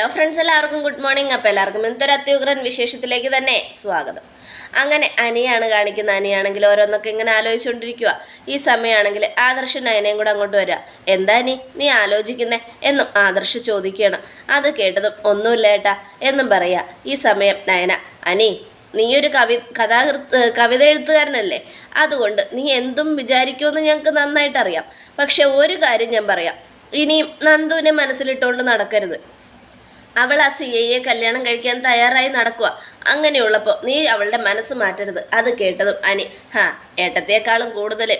Hello friends എല്ലാവർക്കും good morning അപ്പോൾ എല്ലാവർക്കും എന്തൊരു അത്യുഗ്രൻ വിശേഷത്തിലേക്ക് തന്നെ സ്വാഗതം. അങ്ങനെ അനിയാണ് കാണിക്കുന്ന അനിയാണെങ്കിൽ ഓരോന്നൊക്കെ ഇങ്ങനെ ആലോചിച്ചുകൊണ്ടിരിക്കുക ഈ സമയമാണെങ്കിൽ ആദർശൻ നയനയും കൂടെ അങ്ങോട്ട് വരിക എന്താ അനി നീ ആലോചിക്കുന്നേ? എന്നും ആദർശ് ചോദിക്കുകയാണ്. അത് കേട്ടതും ഒന്നുമില്ല ഏട്ടാ എന്നും പറയുക ഈ സമയം നയന അനി നീ ഒരു കവി കഥാകൃത്ത് കവിത എഴുത്തുകാരനല്ലേ അതുകൊണ്ട് നീ എന്തും വിചാരിക്കുമെന്ന് ഞങ്ങൾക്ക് നന്നായിട്ടറിയാം. പക്ഷെ ഒരു കാര്യം ഞാൻ പറയാം. ഇനിയും നന്ദുവിനെ മനസ്സിലിട്ടുകൊണ്ട് നടക്കരുത്. അവൾ ആ സി ഐയെ കല്യാണം കഴിക്കാൻ തയ്യാറായി നടക്കുക അങ്ങനെയുള്ളപ്പോൾ നീ അവളുടെ മനസ്സ് മാറ്റരുത്. അത് കേട്ടതും അനി ഹാ ഏട്ടത്തേക്കാളും കൂടുതൽ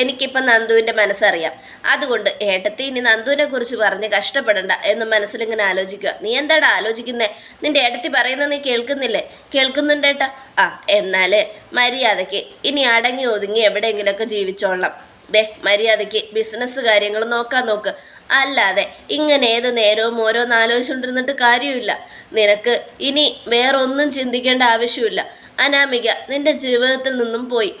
എനിക്കിപ്പം നന്ദുവിന്റെ മനസ്സറിയാം. അതുകൊണ്ട് ഏട്ടത്തി ഇനി നന്ദുവിനെ കുറിച്ച് പറഞ്ഞ് കഷ്ടപ്പെടണ്ട എന്ന് മനസ്സിലിങ്ങനെ ആലോചിക്കുക നീ എന്താടാ ആലോചിക്കുന്നേ? നിന്റെ ഏട്ടത്തി പറയുന്നത് നീ കേൾക്കുന്നില്ലേ? കേൾക്കുന്നുണ്ടേട്ടാ ആ എന്നാൽ മര്യാദയ്ക്ക് ഇനി അടങ്ങി ഒതുങ്ങി എവിടെയെങ്കിലുമൊക്കെ ജീവിച്ചോളാം. ബേ മര്യാദയ്ക്ക് ബിസിനസ് കാര്യങ്ങൾ നോക്കാൻ നോക്ക്. അല്ലാതെ ഇങ്ങനെ ഏത് നേരവും ഓരോന്ന് ആലോചിച്ചുകൊണ്ടിരുന്നിട്ട് കാര്യമില്ല നിനക്ക് ഇനി വേറൊന്നും ചിന്തിക്കേണ്ട ആവശ്യമില്ല അനാമിക നിന്റെ ജീവിതത്തിൽ നിന്നും പോയി.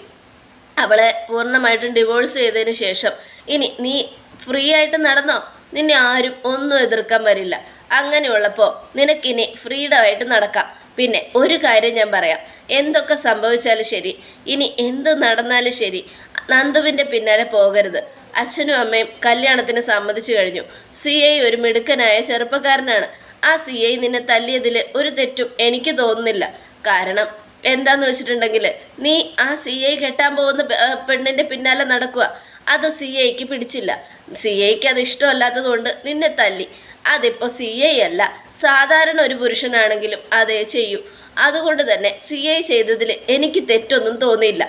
അവളെ പൂർണമായിട്ടും ഡിവോഴ്സ് ചെയ്തതിന് ശേഷം ഇനി നീ ഫ്രീ ആയിട്ട് നടന്നോ? നിന്നെ ആരും ഒന്നും എതിർക്കാൻ വരില്ല. അങ്ങനെയുള്ളപ്പോൾ നിനക്കിനി ഫ്രീഡമായിട്ട് നടക്കാം. പിന്നെ ഒരു കാര്യം ഞാൻ പറയാം. എന്തൊക്കെ സംഭവിച്ചാലും ശരി ഇനി എന്ത് നടന്നാലും ശരി നന്ദുവിന്റെ പിന്നാലെ പോകരുത്. അച്ഛനും അമ്മയും കല്യാണത്തിന് സമ്മതിച്ചു കഴിഞ്ഞു. സി ഐ ഒരു മിടുക്കനായ ചെറുപ്പക്കാരനാണ്. ആ സി ഐ നിന്നെ തല്ലിയതിൽ ഒരു തെറ്റും എനിക്ക് തോന്നുന്നില്ല. കാരണം എന്താന്ന് വെച്ചിട്ടുണ്ടെങ്കിൽ നീ ആ സി ഐ കെട്ടാൻ പോകുന്ന പെണ്ണിന്റെ പിന്നാലെ നടക്കുക അത് സി ഐക്ക് പിടിച്ചില്ല. സി ഐക്ക് അത് ഇഷ്ടമല്ലാത്തതുകൊണ്ട് നിന്നെ തല്ലി. അതിപ്പോൾ സി ഐ അല്ല. സാധാരണ ഒരു പുരുഷനാണെങ്കിലും അതേ ചെയ്യൂ. അതുകൊണ്ട് തന്നെ സി ഐ ചെയ്തതിൽ എനിക്ക് തെറ്റൊന്നും തോന്നിയില്ല.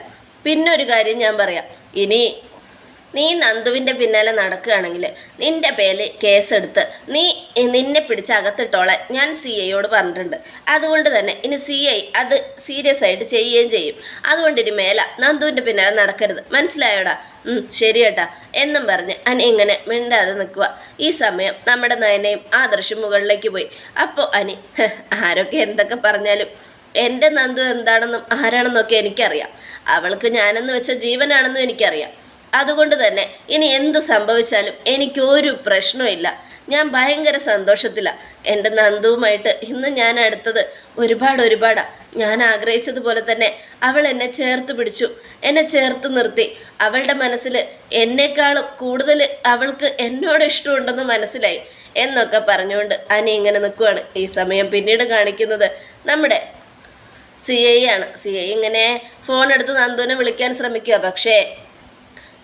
പിന്നൊരു കാര്യം ഞാൻ പറയാം. ഇനി നീ നന്ദുവിന്റെ പിന്നാലെ നടക്കുകയാണെങ്കിൽ നിന്റെ പേരിൽ കേസെടുത്ത് നീ നിന്നെ പിടിച്ച് അകത്തിട്ടോളെ. ഞാൻ സി ഐയോട് പറഞ്ഞിട്ടുണ്ട്. അതുകൊണ്ട് തന്നെ ഇനി സി ഐ അത് സീരിയസ് ആയിട്ട് ചെയ്യുകയും ചെയ്യും. അതുകൊണ്ട് ഇനി മേല നന്ദുവിന്റെ പിന്നാലെ നടക്കരുത്. മനസ്സിലായോടാ? ശരി ഏട്ടാ എന്നും പറഞ്ഞ് അനി ഇങ്ങനെ മിണ്ടാതെ നിൽക്കുക ഈ സമയം നമ്മുടെ നയനയും ആദർശം മുകളിലേക്ക് പോയി. അപ്പോൾ അനി ആരൊക്കെ എന്തൊക്കെ പറഞ്ഞാലും എന്റെ നന്ദു എന്താണെന്നും ആരാണെന്നൊക്കെ എനിക്കറിയാം. അവൾക്ക് ഞാനെന്ന് വെച്ച ജീവനാണെന്നും എനിക്കറിയാം. അതുകൊണ്ട് തന്നെ ഇനി എന്ത് സംഭവിച്ചാലും എനിക്കൊരു പ്രശ്നമില്ല ഞാൻ ഭയങ്കര സന്തോഷത്തിലാണ് എന്റെ നന്ദുവുമായിട്ട് ഇന്ന് ഞാൻ അടുത്തത് ഒരുപാട് ഒരുപാടാണ് ഞാൻ ആഗ്രഹിച്ചതുപോലെ തന്നെ അവൾ എന്നെ ചേർത്ത് പിടിച്ചു. എന്നെ ചേർത്ത് നിർത്തി. അവളുടെ മനസ്സിൽ എന്നെക്കാളും കൂടുതൽ അവൾക്ക് എന്നോട് ഇഷ്ടമുണ്ടെന്ന് മനസ്സിലായി എന്നൊക്കെ പറഞ്ഞുകൊണ്ട് അനി ഇങ്ങനെ നിൽക്കുവാണ് ഈ സമയം പിന്നീട് കാണിക്കുന്നത് നമ്മുടെ സി ഐ ആണ്. സി ഐ ഇങ്ങനെ ഫോൺ എടുത്ത് നന്ദുവിനെ വിളിക്കാൻ ശ്രമിക്കുക പക്ഷേ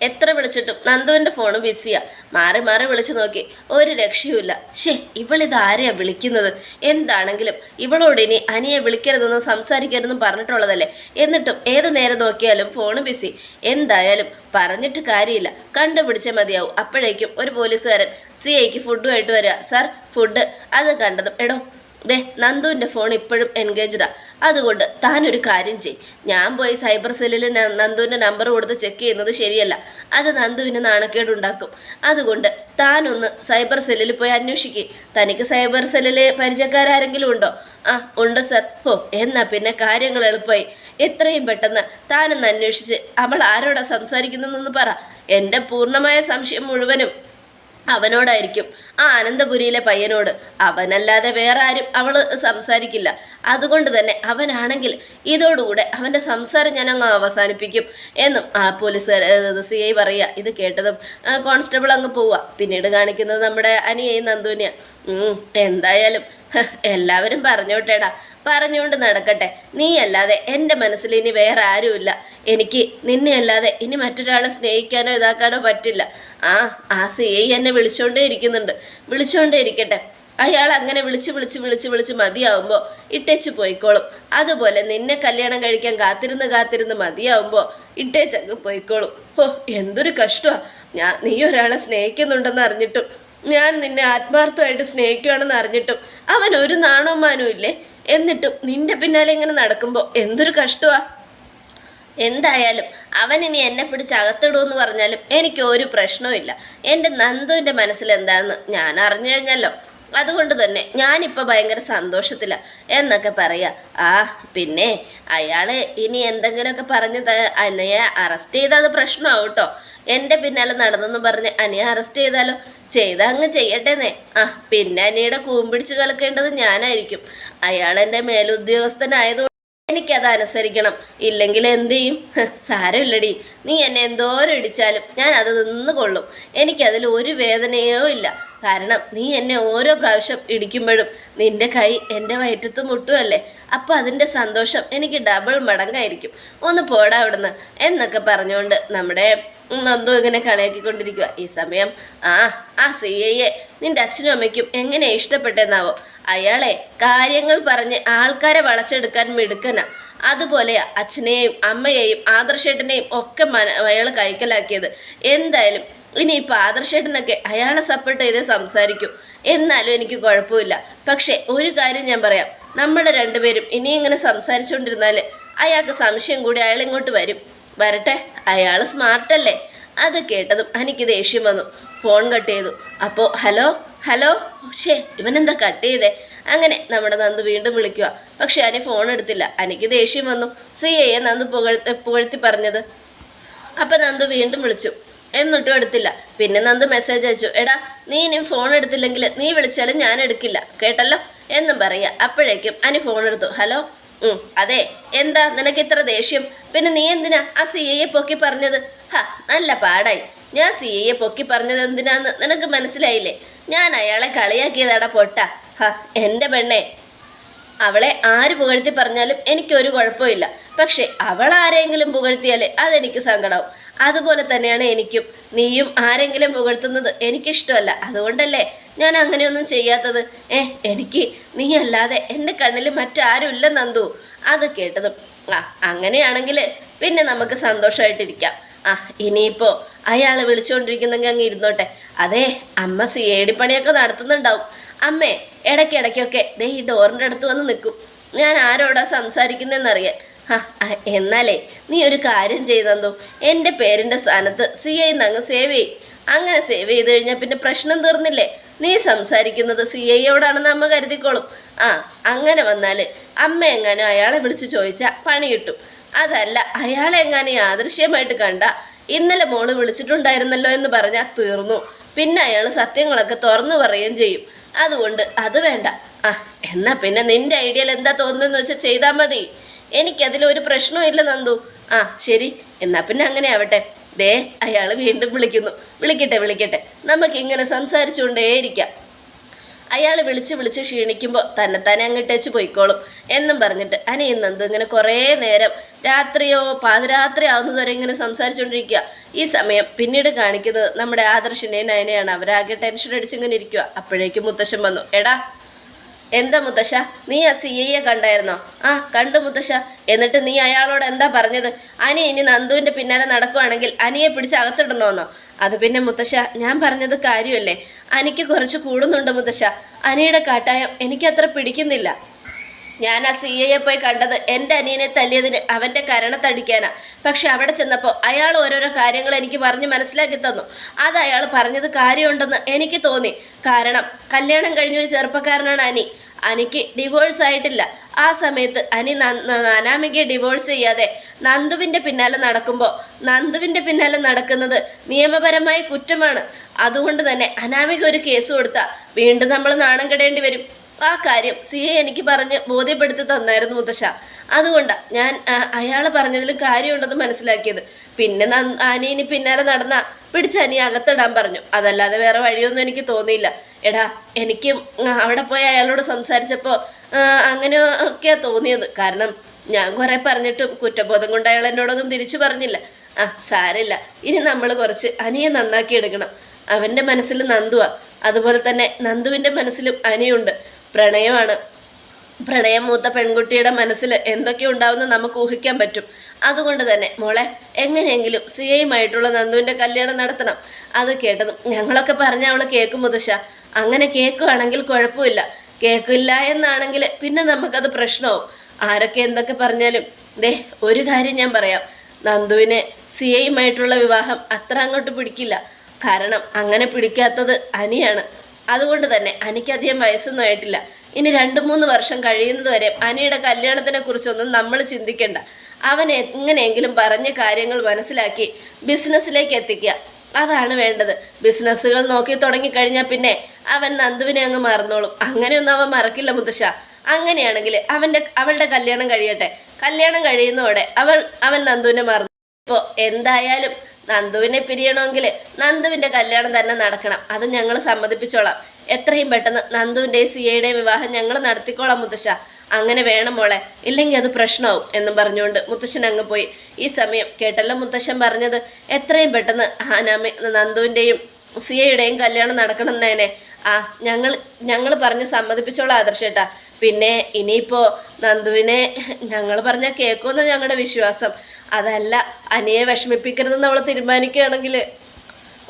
എത്ര വിളിച്ചിട്ടും നന്ദുവിന്റെ ഫോണ് ബിസിയാ മാറി മാറി വിളിച്ചു നോക്കി. ഒരു രക്ഷയുമില്ല. ഷേ ഇവളിത് ആരെയാ വിളിക്കുന്നത്? എന്താണെങ്കിലും ഇവളോട് ഇനി അനിയെ വിളിക്കരുതെന്നും സംസാരിക്കരുതെന്നും പറഞ്ഞിട്ടുള്ളതല്ലേ? എന്നിട്ടും ഏത് നേരം നോക്കിയാലും ഫോൺ ബിസി എന്തായാലും പറഞ്ഞിട്ട് കാര്യമില്ല. കണ്ടുപിടിച്ചേ മതിയാവും. അപ്പോഴേക്കും ഒരു പോലീസുകാരൻ സി ഐക്ക് ഫുഡുമായിട്ട് വരിക സർ ഫുഡ് അത് കണ്ടതും എടോ ദേ നന്ദുവിന്റെ ഫോൺ ഇപ്പോഴും എൻഗേജ്ഡാ അതുകൊണ്ട് താനൊരു കാര്യം ചെയ്. ഞാൻ പോയി സൈബർ സെല്ലിൽ നന്ദുവിന്റെ നമ്പർ കൊടുത്ത് ചെക്ക് ചെയ്യുന്നത് ശരിയല്ല. അത് നന്ദുവിന് നാണക്കേടുണ്ടാക്കും. അതുകൊണ്ട് താനൊന്ന് സൈബർ സെല്ലിൽ പോയി അന്വേഷിക്കുക തനിക്ക് സൈബർ സെല്ലിലെ പരിചയക്കാരെങ്കിലും ഉണ്ടോ? ആ ഉണ്ട് സർ ഹോ എന്നാ പിന്നെ കാര്യങ്ങൾ എളുപ്പമായി. എത്രയും പെട്ടെന്ന് താനൊന്ന് അന്വേഷിച്ച് അവൾ ആരോടാ സംസാരിക്കുന്നതെന്ന് പറ. എന്റെ പൂർണമായ സംശയം മുഴുവനും അവനോടായിരിക്കും. ആ അനന്തപുരിയിലെ പയ്യനോട് അവനല്ലാതെ വേറെ ആരും അവൾ സംസാരിക്കില്ല. അതുകൊണ്ട് തന്നെ അവനാണെങ്കിൽ ഇതോടുകൂടെ അവന്റെ സംസാരം ഞാൻ അങ്ങ് അവസാനിപ്പിക്കും എന്നും ആ പോലീസ് സി ഐ പറയുക. ഇത് കേട്ടതും കോൺസ്റ്റബിൾ അങ്ങ് പോവുക. പിന്നീട് കാണിക്കുന്നത് നമ്മുടെ അനിയയും നന്ദുവിനെയാണ് എന്തായാലും എല്ലാവരും പറഞ്ഞോട്ടേടാ. പറഞ്ഞുകൊണ്ട് നടക്കട്ടെ. നീയല്ലാതെ എന്റെ മനസ്സിൽ ഇനി വേറെ ആരുമില്ല. എനിക്ക് നിന്നെ അല്ലാതെ ഇനി മറ്റൊരാളെ സ്നേഹിക്കാനോ ഇതാക്കാനോ പറ്റില്ല. ആ ആ സി ഐ എന്നെ വിളിച്ചോണ്ടേ ഇരിക്കുന്നുണ്ട്. വിളിച്ചുകൊണ്ടേ ഇരിക്കട്ടെ. അയാൾ അങ്ങനെ വിളിച്ച് വിളിച്ച് വിളിച്ച് വിളിച്ച് മതിയാവുമ്പോൾ ഇട്ടേച്ച് പോയിക്കോളും. അതുപോലെ നിന്നെ കല്യാണം കഴിക്കാൻ കാത്തിരുന്ന് കാത്തിരുന്ന് മതിയാവുമ്പോൾ ഇട്ടേച്ചങ്ങ് പോയിക്കോളും. ഓ എന്തൊരു കഷ്ടമാണ് ഞാൻ നീ ഒരാളെ സ്നേഹിക്കുന്നുണ്ടെന്ന് അറിഞ്ഞിട്ടും ഞാൻ നിന്നെ ആത്മാർത്ഥമായിട്ട് സ്നേഹിക്കുകയാണെന്ന് അറിഞ്ഞിട്ടും അവൻ ഒരു നാണവും മാനവും ഇല്ലേ എന്നിട്ടും നിന്റെ പിന്നാലെ ഇങ്ങനെ നടക്കുമ്പോൾ എന്തൊരു കഷ്ടമാണ് എന്തായാലും അവൻ ഇനി എന്നെ പിടിച്ച് അകത്തിടുമെന്ന് പറഞ്ഞാലും എനിക്ക് ഒരു പ്രശ്നവുമില്ല എന്റെ നന്ദുവിന്റെ മനസ്സിൽ എന്താണെന്ന് ഞാൻ അറിഞ്ഞു കഴിഞ്ഞല്ലോ. അതുകൊണ്ട് തന്നെ ഞാനിപ്പോൾ ഭയങ്കര സന്തോഷത്തിലാണ് എന്നൊക്കെ പറയാം. ആ പിന്നെ അയാൾ ഇനി എന്തെങ്കിലുമൊക്കെ പറഞ്ഞ് അനയെ അറസ്റ്റ് ചെയ്താൽ അത് പ്രശ്നമാവും കേട്ടോ എന്റെ പിന്നാലെ നടന്നെന്ന് പറഞ്ഞ് അനയെ അറസ്റ്റ് ചെയ്താലോ? ചെയ്ത അങ്ങ് ചെയ്യട്ടെന്നേ. ആ പിന്നെ അനിയുടെ കൂമ്പിടിച്ച് കലക്കേണ്ടത് ഞാനായിരിക്കും. അയാൾ എന്റെ മേലുദ്യോഗസ്ഥനായതുകൊണ്ട് എനിക്കത് അനുസരിക്കണം. ഇല്ലെങ്കിൽ എന്ത് ചെയ്യും? സാരമില്ലടി. നീ എന്നെ എന്തോരം ഇടിച്ചാലും ഞാൻ അത് നിന്ന് കൊള്ളും. എനിക്കതിൽ ഒരു വേദനയോ ഇല്ല. കാരണം നീ എന്നെ ഓരോ പ്രാവശ്യം ഇടിക്കുമ്പോഴും നിന്റെ കൈ എന്റെ വയറ്റത്ത് മുട്ടുമല്ലേ അപ്പോൾ അതിന്റെ സന്തോഷം എനിക്ക് ഡബിൾ മടങ്ങായിരിക്കും. ഒന്ന് പോടാ അവിടുന്ന്. എന്നൊക്കെ പറഞ്ഞുകൊണ്ട് നമ്മുടെ നന്ദു ഇങ്ങനെ കളിയാക്കിക്കൊണ്ടിരിക്കുക ഈ സമയം ആ ആ സി ഐയെ നിന്റെ അച്ഛനും അമ്മയ്ക്കും എങ്ങനെ ഇഷ്ടപ്പെട്ടെന്നാവോ? അയാളെ കാര്യങ്ങൾ പറഞ്ഞ് ആൾക്കാരെ വളച്ചെടുക്കാൻ മിടുക്കന. അതുപോലെ അച്ഛനെയും അമ്മയെയും ആദർശേട്ടനെയും ഒക്കെ മന അയാൾ കൈക്കലാക്കിയത്. എന്തായാലും ഇനി ഇനിയിപ്പോൾ ആദർശേട്ടനൊക്കെ അയാളെ സപ്പോർട്ട് ചെയ്ത് സംസാരിക്കും. എന്നാലും എനിക്ക് കുഴപ്പമില്ല. പക്ഷേ ഒരു കാര്യം ഞാൻ പറയാം. നമ്മൾ രണ്ടുപേരും ഇനി ഇങ്ങനെ സംസാരിച്ചുകൊണ്ടിരുന്നാൽ അയാൾക്ക് സംശയം കൂടി അയാൾ ഇങ്ങോട്ട് വരും. വരട്ടെ അയാൾ സ്മാർട്ടല്ലേ അത് കേട്ടതും എനിക്ക് ദേഷ്യം വന്നു. ഫോൺ കട്ട് ചെയ്തു. അപ്പോൾ ഹലോ ഹലോ? ഷേ ഇവനെന്താ കട്ട് ചെയ്തേ? അങ്ങനെ നമ്മുടെ നന്ദു വീണ്ടും വിളിക്കുക പക്ഷെ അനി ഫോൺ എടുത്തില്ല. എനിക്ക് ദേഷ്യം വന്നു. സി എയെ നന്ദു പുകഴ്ത്തി പുകഴ്ത്തി പറഞ്ഞത്. അപ്പം നന്ദു വീണ്ടും വിളിച്ചു. എന്നിട്ടും എടുത്തില്ല. പിന്നെ നന്ദു മെസ്സേജ് അയച്ചു. എടാ നീ ഇനിയും ഫോൺ എടുത്തില്ലെങ്കിൽ നീ വിളിച്ചാലും ഞാൻ എടുക്കില്ല. കേട്ടല്ലോ? എന്നും പറയുക അപ്പോഴേക്കും അനി ഫോൺ എടുത്തു. ഹലോ? അതെ. എന്താ നിനക്ക് ഇത്ര ദേഷ്യം? പിന്നെ നീ എന്തിനാ ആ സി എയെ പൊക്കി പറഞ്ഞത്? ഹ നല്ല പാടായി. ഞാൻ സി എയെ പൊക്കി പറഞ്ഞത് എന്തിനാന്ന് നിനക്ക് മനസ്സിലായില്ലേ? ഞാൻ അയാളെ കളിയാക്കിയതാടാ പൊട്ട. ഹ എന്റെ പെണ്ണെ. അവളെ ആര് പുകഴ്ത്തി പറഞ്ഞാലും എനിക്കൊരു കുഴപ്പമില്ല. പക്ഷെ അവൾ ആരെങ്കിലും പുകഴ്ത്തിയാൽ അതെനിക്ക് സങ്കടവും. അതുപോലെ തന്നെയാണ് എനിക്കും. നീയും ആരെങ്കിലും പുകഴ്ത്തുന്നത് എനിക്കിഷ്ടമല്ല. അതുകൊണ്ടല്ലേ ഞാൻ അങ്ങനെയൊന്നും ചെയ്യാത്തത്? ഏ എനിക്ക് നീ അല്ലാതെ എന്റെ കണ്ണിൽ മറ്റാരും ഇല്ല നന്ദു. അത് കേട്ടതും. ആ അങ്ങനെയാണെങ്കിൽ പിന്നെ നമുക്ക് സന്തോഷമായിട്ടിരിക്കാം. ആ ഇനിയിപ്പോൾ അയാൾ വിളിച്ചുകൊണ്ടിരിക്കുന്നെങ്കിൽ അങ്ങ് ഇരുന്നോട്ടെ. അതെ അമ്മ സി ഐ ഡി പണിയൊക്കെ നടത്തുന്നുണ്ടാവും. അമ്മേ ഇടയ്ക്കിടയ്ക്കൊക്കെ ദേ ഈ ഡോറിന്റെ അടുത്ത് വന്ന് നിൽക്കും. ഞാൻ ആരോടാ സംസാരിക്കുന്നതെന്നറിയാൻ എന്നാലേ നീ ഒരു കാര്യം ചെയ്തെന്തോ. എന്റെ പേരിന്റെ സ്ഥാനത്ത് സി ഐ അങ്ങ് സേവ് ചെയ് അങ്ങനെ സേവ് ചെയ്ത് കഴിഞ്ഞാൽ പിന്നെ പ്രശ്നം തീർന്നില്ലേ? നീ സംസാരിക്കുന്നത് സി ഐയോടാണെന്ന് അമ്മ കരുതിക്കോളും. ആ അങ്ങനെ വന്നാൽ അമ്മ എങ്ങാനും അയാളെ വിളിച്ച് ചോദിച്ചാൽ പണി കിട്ടും. അതല്ല അയാളെ എങ്ങാനും യാദൃശ്യമായിട്ട് കണ്ട ഇന്നലെ മോൾ വിളിച്ചിട്ടുണ്ടായിരുന്നല്ലോ എന്ന് പറഞ്ഞാൽ തീർന്നു. പിന്നെ അയാൾ സത്യങ്ങളൊക്കെ തുറന്നു പറയുകയും ചെയ്യും. അതുകൊണ്ട് അത് വേണ്ട. ആ എന്നാ പിന്നെ നിന്റെ ഐഡിയയിൽ എന്താ തോന്നുന്നതെന്ന് വെച്ചാൽ ചെയ്താൽ മതി. എനിക്കതിലൊരു പ്രശ്നവും ഇല്ല നന്ദു. ആ ശരി. എന്നാ പിന്നെ അങ്ങനെ ആവട്ടെ. ദേ അയാൾ വീണ്ടും വിളിക്കുന്നു. വിളിക്കട്ടെ വിളിക്കട്ടെ. നമുക്ക് ഇങ്ങനെ സംസാരിച്ചുകൊണ്ടേയിരിക്കാം. അയാൾ വിളിച്ച് വിളിച്ച് ക്ഷീണിക്കുമ്പോൾ അങ്ങോട്ട് വെച്ചു പോയിക്കോളും. എന്നും പറഞ്ഞിട്ട് അനിയും നന്ദു ഇങ്ങനെ കുറേ നേരം രാത്രിയോ പാതിരാത്രി ആവുന്നതുവരെ ഇങ്ങനെ സംസാരിച്ചുകൊണ്ടിരിക്കുക. ഈ സമയം പിന്നീട് കാണിക്കുന്നത് നമ്മുടെ ആദർശിനെയും നയനെയാണ്. അവരാകെ ടെൻഷൻ അടിച്ചിങ്ങനെ ഇരിക്കുക അപ്പോഴേക്കും മുത്തശ്ശൻ വന്നു. എടാ എന്താ മുത്തശ്ശ? നീ ആ സി ഐയെ കണ്ടായിരുന്നോ? ആ കണ്ടു മുത്തശ്ശ. എന്നിട്ട് നീ അയാളോട് എന്താ പറഞ്ഞത്? അനി ഇനി നന്ദുവിന്റെ പിന്നാലെ നടക്കുവാണെങ്കിൽ അനിയെ പിടിച്ച് അകത്തിടണമെന്നോ അത് പിന്നെ മുത്തശ്ശ ഞാൻ പറഞ്ഞത് കാര്യമല്ലേ? അനിക്ക് കുറച്ച് കൂടുന്നുണ്ട് മുത്തശ്ശ. അനിയുടെ കാട്ടായം എനിക്കത്ര പിടിക്കുന്നില്ല. ഞാൻ ആ സി എയെ പോയി കണ്ടത് എന്റെ അനിയനെ തല്ലിയതിന് അവന്റെ കരണത്തടിക്കാനാ പക്ഷെ അവിടെ ചെന്നപ്പോൾ അയാൾ ഓരോരോ കാര്യങ്ങൾ എനിക്ക് പറഞ്ഞ് മനസ്സിലാക്കി തന്നു. അത് അയാൾ പറഞ്ഞത് കാര്യമുണ്ടെന്ന് എനിക്ക് തോന്നി. കാരണം കല്യാണം കഴിഞ്ഞ ഒരു ചെറുപ്പക്കാരനാണ് അനി. അനിക്ക് ഡിവോഴ്സ് ആയിട്ടില്ല. ആ സമയത്ത് അനി അനാമികയെ ഡിവോഴ്സ് ചെയ്യാതെ നന്ദുവിന്റെ പിന്നാലെ നടക്കുമ്പോൾ നന്ദുവിന്റെ പിന്നാലെ നടക്കുന്നത് നിയമപരമായ കുറ്റമാണ്. അതുകൊണ്ട് തന്നെ അനാമിക ഒരു കേസ് കൊടുത്താൽ വീണ്ടും നമ്മൾ നാണം കെടേണ്ടി വരും. ആ കാര്യം സി എ എനിക്ക് പറഞ്ഞ് ബോധ്യപ്പെടുത്തി തന്നായിരുന്നു മുത്തശ്ശ. അതുകൊണ്ടാണ് ഞാൻ അയാൾ പറഞ്ഞതിലും കാര്യമുണ്ടെന്ന് മനസ്സിലാക്കിയത്. പിന്നെ ആനീന് പിന്നാലെ നടന്ന പിടിച്ച് അനി അകത്തിടാൻ പറഞ്ഞു. അതല്ലാതെ വേറെ വഴിയൊന്നും എനിക്ക് തോന്നിയില്ല. എടാ എനിക്കും അവിടെ പോയി അയാളോട് സംസാരിച്ചപ്പോൾ അങ്ങനെ ഒക്കെയാ തോന്നിയത്. കാരണം ഞാൻ കുറേ പറഞ്ഞിട്ടും കുറ്റബോധം കൊണ്ട് അയാൾ എന്നോടൊന്നും തിരിച്ചു പറഞ്ഞില്ല. ആ സാരമില്ല. ഇനി നമ്മൾ കുറച്ച് അനിയെ നന്നാക്കി എടുക്കണം അവന്റെ മനസ്സിൽ നന്ദുവാ. അതുപോലെ തന്നെ നന്ദുവിന്റെ മനസ്സിലും അനിയുണ്ട്. പ്രണയമാണ്. പ്രണയം മൂത്ത പെൺകുട്ടിയുടെ മനസ്സിൽ എന്തൊക്കെ ഉണ്ടാവുമെന്ന് നമുക്ക് ഊഹിക്കാൻ പറ്റും. അതുകൊണ്ട് തന്നെ മോളെ എങ്ങനെയെങ്കിലും സി ഐയുമായിട്ടുള്ള നന്ദുവിന്റെ കല്യാണം നടത്തണം. അത് കേട്ടതും ഞങ്ങളൊക്കെ പറഞ്ഞ അവൾ കേൾക്കും മുതശ. അങ്ങനെ കേൾക്കുവാണെങ്കിൽ കുഴപ്പമില്ല. കേൾക്കില്ല എന്നാണെങ്കിൽ പിന്നെ നമുക്കത് പ്രശ്നമാവും. ആരൊക്കെ എന്തൊക്കെ പറഞ്ഞാലും ദേ ഒരു കാര്യം ഞാൻ പറയാം. നന്ദുവിനെ സി ഐയുമായിട്ടുള്ള വിവാഹം അത്ര അങ്ങോട്ട് പിടിക്കില്ല. കാരണം അങ്ങനെ പിടിക്കാത്തത് അനിയാണ്. അതുകൊണ്ട് തന്നെ അനിക്കധികം വയസ്സൊന്നും ആയിട്ടില്ല. ഇനി രണ്ട് മൂന്ന് വർഷം കഴിയുന്നത് വരെ അനിയുടെ കല്യാണത്തിനെ കുറിച്ചൊന്നും നമ്മൾ ചിന്തിക്കേണ്ട. അവൻ എങ്ങനെയെങ്കിലും പറഞ്ഞ കാര്യങ്ങൾ മനസ്സിലാക്കി ബിസിനസ്സിലേക്ക് എത്തിക്കുക. അതാണ് വേണ്ടത്. ബിസിനസ്സുകൾ നോക്കി തുടങ്ങിക്കഴിഞ്ഞാൽ പിന്നെ അവൻ നന്ദുവിനെ അങ്ങ് മറന്നോളും. അങ്ങനെയൊന്നും അവൻ മറക്കില്ല മുത്തശ്ശ. അങ്ങനെയാണെങ്കിൽ അവന്റെ അവളുടെ കല്യാണം കഴിയട്ടെ. കല്യാണം കഴിയുന്നതോടെ അവൾ അവൻ നന്ദുവിനെ മറന്നു. ഇപ്പോൾ എന്തായാലും നന്ദുവിനെ പിരിയണമെങ്കിൽ നന്ദുവിന്റെ കല്യാണം തന്നെ നടക്കണം. അത് ഞങ്ങൾ സമ്മതിപ്പിച്ചോളാം. എത്രയും പെട്ടെന്ന് നന്ദുവിന്റെയും സിയയുടെയും വിവാഹം ഞങ്ങൾ നടത്തിക്കോളാം മുത്തശ്ശ. അങ്ങനെ വേണം മോളെ. ഇല്ലെങ്കിൽ അത് പ്രശ്നമാവും എന്നും പറഞ്ഞുകൊണ്ട് മുത്തശ്ശൻ അങ്ങ് പോയി. ഈ സമയം കേട്ടല്ലോ മുത്തശ്ശൻ പറഞ്ഞത്? എത്രയും പെട്ടെന്ന് ആനാമി നന്ദുവിന്റെയും സിയയുടെയും കല്യാണം നടക്കണം എന്നേനെ. ആ ഞങ്ങൾ ഞങ്ങൾ പറഞ്ഞ് സമ്മതിപ്പിച്ചോളാം ആദർശേട്ടാ പിന്നെ ഇനിയിപ്പോൾ നന്ദുവിനെ ഞങ്ങൾ പറഞ്ഞാൽ കേൾക്കുമെന്ന് ഞങ്ങളുടെ വിശ്വാസം. അതല്ല അനിയെ വിഷമിപ്പിക്കരുതെന്ന് അവൾ തീരുമാനിക്കുകയാണെങ്കിൽ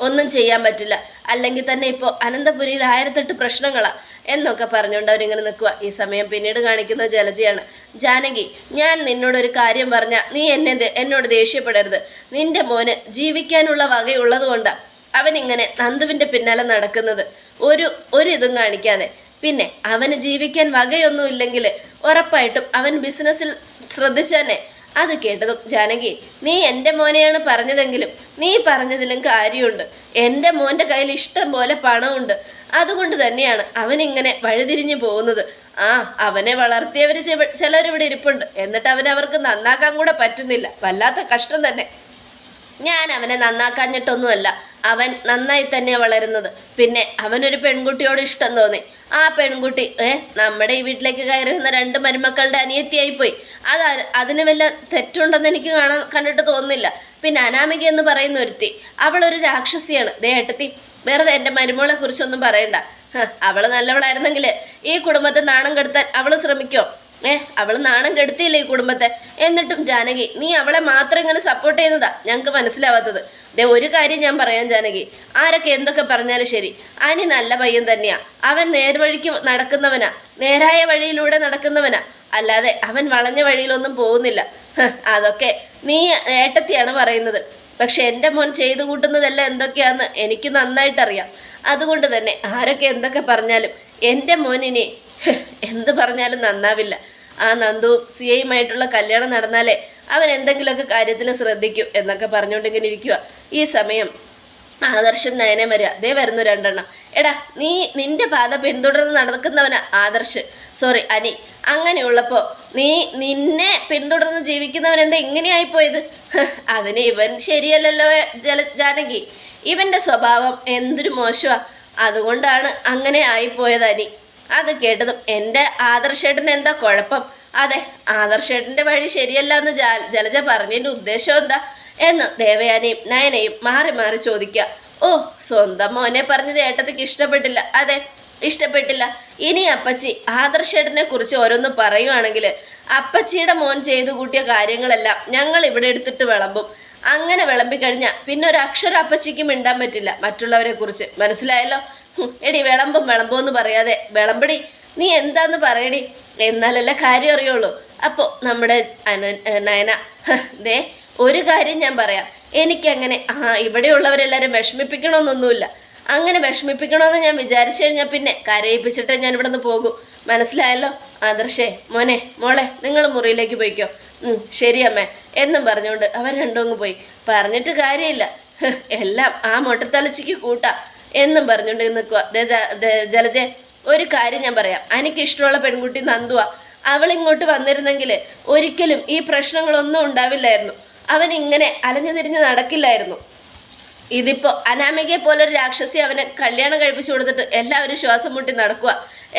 ഒന്നും ചെയ്യാൻ പറ്റില്ല. അല്ലെങ്കിൽ തന്നെ ഇപ്പോൾ അനന്തപുരിയിൽ ആയിരത്തെട്ട് പ്രശ്നങ്ങളാണ് എന്നൊക്കെ പറഞ്ഞുകൊണ്ട് അവരിങ്ങനെ നിൽക്കുക ഈ സമയം പിന്നീട് കാണിക്കുന്നത് ജലജയാണ്. ജാനകി ഞാൻ നിന്നോടൊരു കാര്യം പറഞ്ഞാൽ നീ എന്നെ എന്നോട് ദേഷ്യപ്പെടരുത്. നിന്റെ മോന് ജീവിക്കാനുള്ള വകയുള്ളത് കൊണ്ടാണ് അവൻ ഇങ്ങനെ നന്ദുവിന്റെ പിന്നാലെ നടക്കുന്നത് ഒരു ഒരു ഇതും കാണിക്കാതെ. പിന്നെ അവന് ജീവിക്കാൻ വകയൊന്നും ഇല്ലെങ്കിൽ ഉറപ്പായിട്ടും അവൻ ബിസിനസ്സിൽ ശ്രദ്ധിച്ചെന്നെ. അത് കേട്ടതും ജാനകി നീ എന്റെ മോനെയാണ് പറഞ്ഞതെങ്കിലും നീ പറഞ്ഞതിലും കാര്യമുണ്ട്. എന്റെ മോന്റെ കയ്യിൽ ഇഷ്ടം പോലെ പണമുണ്ട്. അതുകൊണ്ട് തന്നെയാണ് അവനിങ്ങനെ വഴിതിരിഞ്ഞു പോകുന്നത്. ആ അവനെ വളർത്തിയവർ ചിലരിവിടെ ഇരിപ്പുണ്ട്. എന്നിട്ട് അവൻ അവർക്ക് നന്നാക്കാൻ കൂടെ പറ്റുന്നില്ല. വല്ലാത്ത കഷ്ടം തന്നെ. ഞാൻ അവനെ നന്നാക്കാഞ്ഞിട്ടൊന്നുമല്ല. അവൻ നന്നായി തന്നെ വളരുന്നത്. പിന്നെ അവനൊരു പെൺകുട്ടിയോട് ഇഷ്ടം തോന്നി. ആ പെൺകുട്ടി ഏ നമ്മുടെ ഈ വീട്ടിലേക്ക് കയറി വന്ന രണ്ട് മരുമക്കളുടെ അനിയത്തിയായിപ്പോയി. അത് അ- അതിന് വല്ല തെറ്റുണ്ടെന്ന് എനിക്ക് കാണാൻ കണ്ടിട്ട് തോന്നുന്നില്ല. പിന്നെ അനാമിക എന്ന് പറയുന്ന ഒരുത്തി അവളൊരു രാക്ഷസിയാണ്. ദേ ഏട്ടത്തി വെറുതെ എന്റെ മരുമോളെ കുറിച്ചൊന്നും പറയണ്ട. അവൾ നല്ലവളായിരുന്നെങ്കിൽ ഈ കുടുംബത്തെ നാണം കെടുത്താൻ അവൾ ശ്രമിക്കോ? ഏ അവൾ നാണം കെടുത്തിയില്ലേ ഈ കുടുംബത്തെ? എന്നിട്ടും ജാനകി നീ അവളെ മാത്രം ഇങ്ങനെ സപ്പോർട്ട് ചെയ്യുന്നതാ? ഞങ്ങൾക്ക് മനസ്സിലാവാത്തത്. ദേ ഒരു കാര്യം ഞാൻ പറയാം ജാനകി. ആരൊക്കെ എന്തൊക്കെ പറഞ്ഞാലും ശരി. അനി നല്ല പയ്യൻ തന്നെയാ. അവൻ നേർവഴിക്ക് നടക്കുന്നവനാ. നേരായ വഴിയിലൂടെ നടക്കുന്നവനാ. അല്ലാതെ അവൻ വളഞ്ഞ വഴിയിലൊന്നും പോകുന്നില്ല. അതൊക്കെ നീ ഏട്ടത്തിയാണ് പറയുന്നത്. പക്ഷെ എന്റെ മോൻ ചെയ്തു കൂട്ടുന്നതെല്ലാം എന്തൊക്കെയാന്ന് എനിക്ക് നന്നായിട്ടറിയാം. അതുകൊണ്ട് തന്നെ ആരൊക്കെ എന്തൊക്കെ പറഞ്ഞാലും എന്റെ മോനിനെ എന്ത് പറഞ്ഞാലും നന്നാവില്ല. ആ നന്ദു സി ഐയുമായിട്ടുള്ള കല്യാണം നടന്നാലേ അവൻ എന്തെങ്കിലുമൊക്കെ കാര്യത്തിൽ ശ്രദ്ധിക്കും എന്നൊക്കെ പറഞ്ഞുകൊണ്ടിങ്ങനെ ഇരിക്കുക ഈ സമയം ആദർശൻ നയനെ വരിക. അതേ വരുന്നു രണ്ടെണ്ണം. എടാ നീ നിന്റെ പാത പിന്തുടർന്ന് നടക്കുന്നവനാ ആദർശ്. സോറി അനി. അങ്ങനെയുള്ളപ്പോൾ നീ നിന്നെ പിന്തുടർന്ന് ജീവിക്കുന്നവൻ എന്താ ഇങ്ങനെയായി പോയത് ഹ്, അതിന് ഇവൻ ശരിയല്ലല്ലോ ജല ജാനകി. ഇവന്റെ സ്വഭാവം എന്തൊരു മോശമാ. അതുകൊണ്ടാണ് അങ്ങനെ ആയിപ്പോയത് അനി. അത് കേട്ടതും എന്റെ ആദർശേട്ടൻ എന്താ കുഴപ്പം? അതെ ആദർശേട്ടന്റെ വഴി ശരിയല്ല എന്ന് ജലജ പറഞ്ഞതിന്റെ ഉദ്ദേശം എന്താ? എന്ന് ദേവയാനിയും നയനയും മാറി മാറി ചോദിക്കുക. ഓ സ്വന്തം മോനെ പറഞ്ഞത് ഏട്ടത്തിക്ക് ഇഷ്ടപ്പെട്ടില്ല. അതെ ഇഷ്ടപ്പെട്ടില്ല. ഇനി അപ്പച്ചി ആദർശേട്ടനെ കുറിച്ച് ഓരോന്ന് പറയുവാണെങ്കിൽ അപ്പച്ചിയുടെ മോൻ ചെയ്തു കൂട്ടിയ കാര്യങ്ങളെല്ലാം ഞങ്ങൾ ഇവിടെ എടുത്തിട്ട് വിളമ്പും. അങ്ങനെ വിളമ്പിക്കഴിഞ്ഞാൽ പിന്നെ ഒരു അക്ഷരം അപ്പച്ചിക്ക് മിണ്ടാൻ പറ്റില്ല. മറ്റുള്ളവരെ കുറിച്ച്. മനസ്സിലായല്ലോ? എടി വിളമ്പും വിളമ്പോ എന്ന് പറയാതെ. വിളമ്പടി നീ എന്താന്ന് പറയടി? എന്നാലല്ലേ കാര്യം അറിയുള്ളൂ. അപ്പോ നമ്മുടെ നയന ദേ ഒരു കാര്യം ഞാൻ പറയാം. എനിക്കങ്ങനെ ആ ഇവിടെയുള്ളവരെല്ലാവരും വിഷമിപ്പിക്കണമെന്നൊന്നുമില്ല അങ്ങനെ വിഷമിപ്പിക്കണമെന്ന് ഞാൻ വിചാരിച്ചു കഴിഞ്ഞാൽ പിന്നെ കരയിപ്പിച്ചിട്ട് ഞാൻ ഇവിടെ നിന്ന് പോകും. മനസ്സിലായല്ലോ? ആദർശേ മോനെ മോളെ നിങ്ങൾ മുറിയിലേക്ക് പോയിക്കോ. ശരി അമ്മേ. എന്നും പറഞ്ഞുകൊണ്ട് അവർ രണ്ടും അങ്ങ് പോയി. പറഞ്ഞിട്ട് കാര്യമില്ല. എല്ലാം ആ മൊട്ടത്തലച്ചിക്ക് കൂട്ടാ. എന്നും പറഞ്ഞുകൊണ്ട് നിൽക്കുക ജലജെ ഒരു കാര്യം ഞാൻ പറയാം. എനിക്ക് ഇഷ്ടമുള്ള പെൺകുട്ടി നന്ദുവ. അവൾ ഇങ്ങോട്ട് വന്നിരുന്നെങ്കിൽ ഒരിക്കലും ഈ പ്രശ്നങ്ങളൊന്നും ഉണ്ടാവില്ലായിരുന്നു. അവൻ ഇങ്ങനെ അലഞ്ഞു തിരിഞ്ഞ് നടക്കില്ലായിരുന്നു. ഇതിപ്പോ അനാമികയെ പോലൊരു രാക്ഷസി അവന് കല്യാണം കഴിപ്പിച്ചു കൊടുത്തിട്ട് എല്ലാവരും ശ്വാസം മുട്ടി നടക്കുക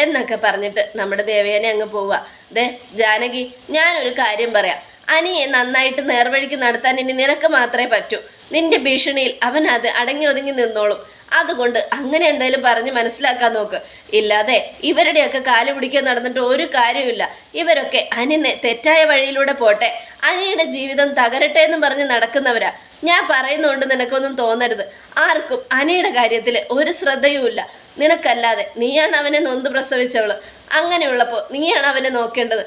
എന്നൊക്കെ പറഞ്ഞിട്ട് നമ്മുടെ ദേവയാനെ അങ്ങ് പോവുക ദേ ജാനകി ഞാനൊരു കാര്യം പറയാം. അനിയെ നന്നായിട്ട് നേർവഴിക്ക് നടത്താൻ ഇനി നിനക്ക് മാത്രമേ പറ്റൂ. നിന്റെ ഭീഷണിയിൽ അവൻ അത് അടങ്ങി ഒതുങ്ങി നിന്നോളും. അതുകൊണ്ട് അങ്ങനെ എന്തായാലും പറഞ്ഞ് മനസ്സിലാക്കാൻ നോക്ക്. ഇല്ലാതെ ഇവരുടെയൊക്കെ കാൽ പിടിക്കാൻ നടന്നിട്ട് ഒരു കാര്യമില്ല ഇവരൊക്കെ അനിനെ തെറ്റായ വഴിയിലൂടെ പോട്ടെ. അനിയുടെ ജീവിതം തകരട്ടെ എന്ന് പറഞ്ഞ് നടക്കുന്നവരാ. ഞാൻ പറയുന്നതുകൊണ്ട് നിനക്കൊന്നും തോന്നരുത്. ആർക്കും അനിയുടെ കാര്യത്തിൽ ഒരു ശ്രദ്ധയുമില്ല. നിനക്കല്ലാതെ നീയാണ് അവനെ നൊന്ത് പ്രസവിച്ചവൾ. അങ്ങനെയുള്ളപ്പോൾ നീയാണ് അവനെ നോക്കേണ്ടത്.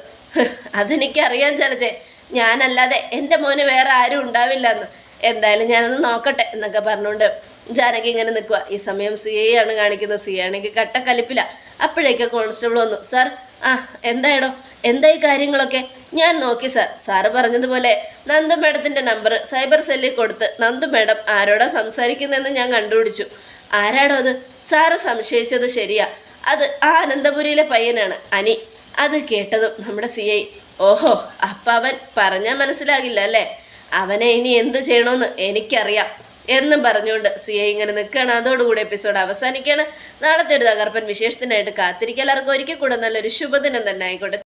അതെനിക്കറിയാൻ ചലച്ചേ. ഞാനല്ലാതെ എന്റെ മോന് വേറെ ആരും ഉണ്ടാവില്ല എന്ന് എന്തായാലും ഞാനൊന്ന് നോക്കട്ടെ എന്നൊക്കെ പറഞ്ഞുകൊണ്ട് ജാനകി ഇങ്ങനെ നിൽക്കുക ഈ സമയം സി ആണ് കാണിക്കുന്നത്. സി ആണെങ്കിൽ കട്ട കലിപ്പില്ല അപ്പോഴേക്ക് കോൺസ്റ്റബിൾ വന്നു. സാർ ആ എന്തായടോ? എന്തായി കാര്യങ്ങളൊക്കെ? ഞാൻ നോക്കി സാർ. സാറ് പറഞ്ഞതുപോലെ നന്ദു മേഡത്തിന്റെ നമ്പർ സൈബർ സെല്ലിൽ കൊടുത്ത് നന്ദു മേഡം ആരോടാ സംസാരിക്കുന്നതെന്ന് ഞാൻ കണ്ടുപിടിച്ചു. ആരാടോ അത്? സാറ് സംശയിച്ചത് ശരിയാ. അത് ആ അനന്തപുരിയിലെ പയ്യനാണ് അനി. അത് കേട്ടതും നമ്മുടെ സി ഐ ഓഹോ അപ്പം അവൻ പറഞ്ഞാൽ മനസ്സിലാകില്ല അല്ലേ? അവനെ ഇനി എന്ത് ചെയ്യണമെന്ന് എനിക്കറിയാം. എന്നും പറഞ്ഞുകൊണ്ട് സി ഐ ഇങ്ങനെ നിൽക്കുകയാണ്. അതോടുകൂടി എപ്പിസോഡ് അവസാനിക്കുകയാണ്. നാളത്തെ ഒരു തകർപ്പൻ വിശേഷത്തിനായിട്ട് കാത്തിരിക്കാൻ എല്ലാവർക്കും ഒരിക്കൽ കൂടെ നല്ലൊരു ശുഭദിനം തന്നെ ആയിക്കോട്ടെ.